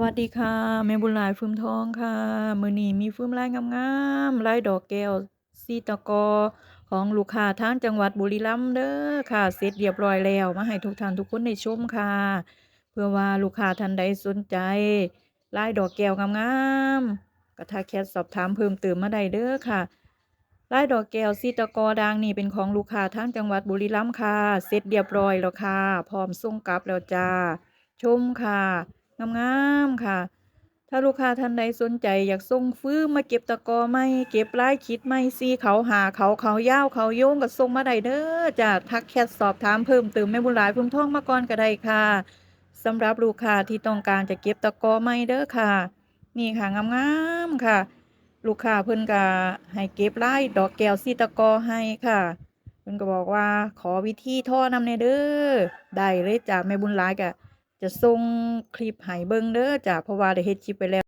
วัสดีค่ะแม่บุญหลายฟืมทองค่ะมือนี้มีฟืมลายงามๆลายดอกแก้วสีตะกอของลูกค้าทางจังหวัดบุรีรัมย์เด้อค่ะเสร็จเรียบร้อยแล้วมาให้ทุกท่านทุกคนได้ชมค่ะ เพื่อว่าลูกค้าท่านใดสนใจลายดอกแก้วงามๆก็ทักแชทสอบถามเพิ่มเติมมาได้เด้อค่ะลายดอกแก้วสีตะกอด่างนี่เป็นของลูกค้าทางจังหวัดบุรีรัมย์ค่ะเสร็จเรียบร้อยแล้วค่ะ พร้อมส่งกลับแล้วจ้าชมค่ะ งามๆค่ะ ถ้าลูกค้าท่านใดสนใจอยากส่งฟื้มมาเก็บตะกอไม้เก็บลายคิดไม้ซีเขาหาเขาเขายาวเขาโยงก็ส่งมาได้เด้อจ้ะทักแชทสอบถามเพิ่มเติมแม่บุญหลายพุ่มทองมาก่อนก็ได้ค่ะสำหรับลูกค้าที่ต้องการจะเก็บตะกอไม้เด้อค่ะ นี่ค่ะงามๆค่ะ ลูกค้าเพิ่นก็ให้เก็บลายดอกแก้วสีตะกอให้ค่ะเพิ่นก็บอกว่าขอวิธีท่อนำแน่เด้อได้เลยจ้ะแม่บุญหลายก็ จะส่งคลิปให้เบิ่งเด้อจ้ะเพราะว่าได้เฮ็ดคลิปไปแล้ว